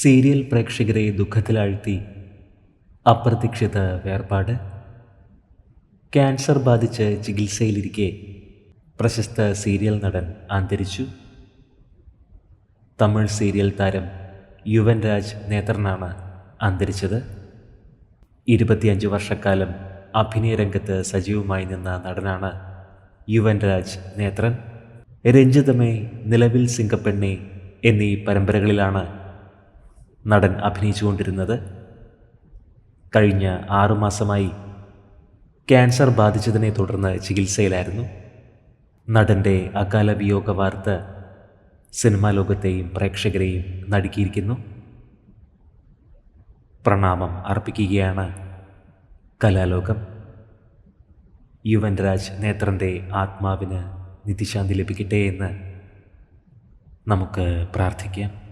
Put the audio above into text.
Serial പ്രേക്ഷകരെ ദുഃഖത്തിലാഴ്ത്തി. അപ്രതീക്ഷിത വേർപാട്. ക്യാൻസർ ബാധിച്ച് ചികിത്സയിലിരിക്കെ പ്രശസ്ത സീരിയൽ നടൻ അന്തരിച്ചു. തമിഴ് സീരിയൽ താരം യുവൻ രാജ് നേത്രനാണ് അന്തരിച്ചത്. ഇരുപത്തിയഞ്ച് വർഷക്കാലം അഭിനയ രംഗത്ത് സജീവമായി നിന്ന നടനാണ് യുവൻ രാജ് നേത്രൻ. രഞ്ജിതമേ നിലവിൽ സിംഗപ്പെണ്ണെ എന്നീ പരമ്പരകളിലാണ് നടൻ അഭിനയിച്ചുകൊണ്ടിരുന്നത്. കഴിഞ്ഞ ആറുമാസമായി ക്യാൻസർ ബാധിച്ചതിനെ തുടർന്ന് ചികിത്സയിലായിരുന്നു. നടന്റെ അകാല വിയോഗ വാർത്ത സിനിമാ ലോകത്തെയും പ്രേക്ഷകരെയും നടുക്കിയിരിക്കുന്നു. പ്രണാമം അർപ്പിക്കുകയാണ് കലാലോകം. യുവൻരാജ് നേത്രന്റെ ആത്മാവിന് നിധിശാന്തി ലഭിക്കട്ടെ എന്ന് നമുക്ക് പ്രാർത്ഥിക്കാം.